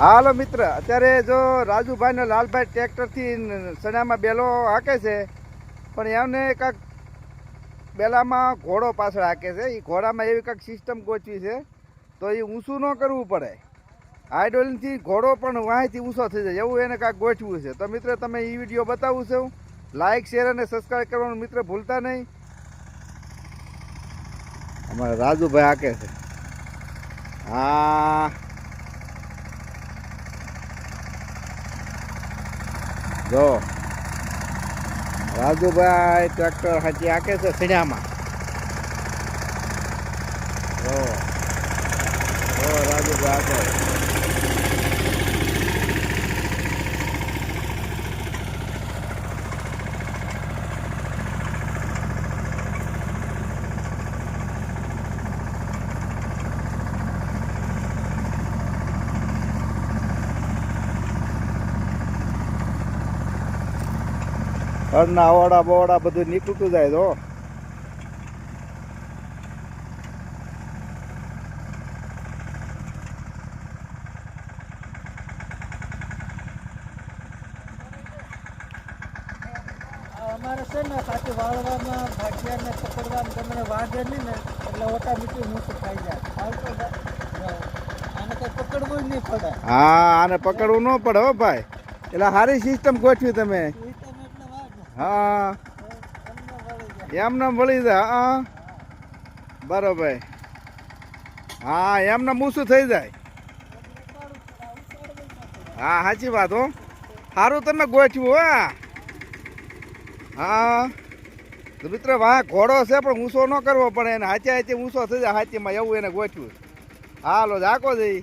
હાલો મિત્ર, અત્યારે જો રાજુભાઈ ને લાલભાઈ ટ્રેક્ટરથી સણામાં બેલો હાકે છે, પણ એમને કાંક બેલામાં ઘોડો પાછળ હાકે છે. એ ઘોડામાં એવી કાંઈક સિસ્ટમ ગોચવી છે, તો એ ઊંચું ન કરવું પડે. હાઇડ્રોલિનથી ઘોડો પણ વાંચથી ઊંચો થઈ જાય, એવું એને કાંઈક ગોઠવું છે. તો મિત્ર, તમે એ વીડિયો બતાવું છું. લાઇક શેર અને સબસ્ક્રાઈબ કરવાનું મિત્ર ભૂલતા નહીં. અમારા રાજુભાઈ હાકે છે. હા. જો. રાજુભાઈ ટ્રેક્ટર હાથી આકે છે સીડામાં. જો. રાજુભાઈ હાકે ઘરના ઓડા બોડા બધું નીકળતું જાય તો. અમારે છે ને પાછું વાળવામાં ભાટિયાને પકડવામાં તમને વાગે નહીં ને એટલે ઓટોમેટિક મૂકું ખાઈ જાય. આવતો આને કંઈ પકડવું જ નહીં પડે. હા આને પકડવું ન પડે હો ભાઈ. એટલે સારી સિસ્ટમ ગોઠવી તમે. હા. એમને મળી જાય, હા. બરોબર. હા એમને મૂસું થઈ જાય. હા, સાચી વાત હો. સારું તમે ગોઠવું હો. હા. મિત્ર વાહ ઘોડો છે, પણ ઊંચો ન કરવો પડે, એને હાચે હાચે ઊંચો થઈ જાય, હાચીમાં એવું એને ગોઠવું હાલો જાકો જઈ.